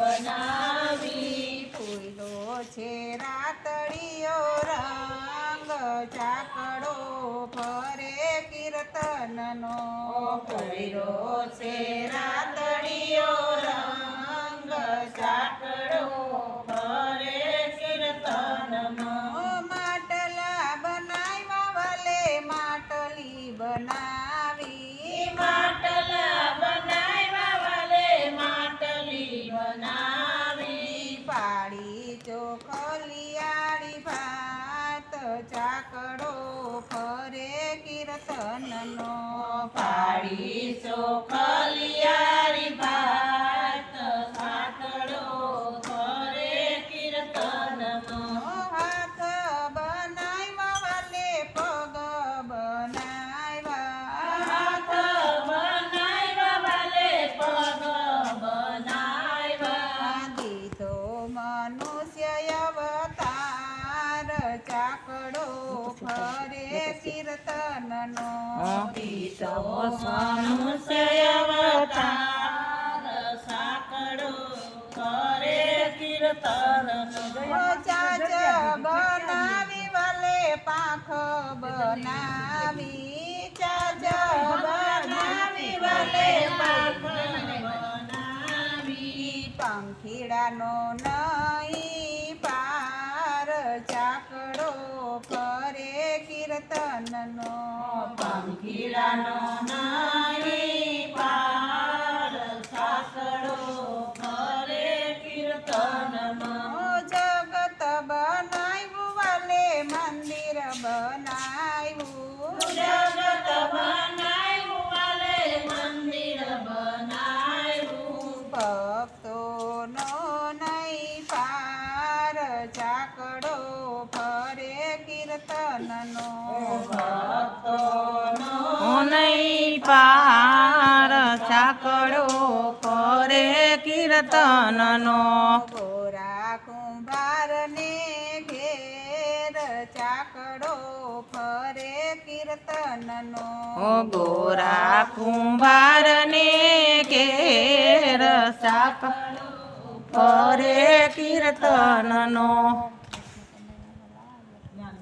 બનાવી. ફૂલો છે રાતળિયો રંગ ચાકડો ફરે કીર્તનનો. ફૂલો છે રાતડીઓ રંગ ચાકડો ફરે કીર્તનમાં માટલા બનાવ્યા ભલે માટલી બનાવી. ચોખલિયાળી ભાત ચાકડો ફરે કીર્તનનો. પાડી સો ભાત પીતો મનુષ્ય અવતાર સાકડો કરે કીર્તનનો ચાચ બનાવી વાલે પાંખ બનાવી પાર ચાકડો કીર્તનનો પંખીડાનો નહીં પાર સાકડો કરે કીર્તનમાં. જગત બનાવ્યું વાલે મંદિર બનાવ્યું જગત બનાવ્યું વાલે મંદિર બનાવ્યું ભક્તોનો નહીં પાર ચાકડો ફરે કીર્તનનો નહીં પાર સાકડો કરે કીર્તનનો. ગોરા કુંભારને ઘેર ચાકડો ફરે કીર્તનનો. ગોરા કુંભારને ઘેર ચાકડો કરે કીર્તનનો.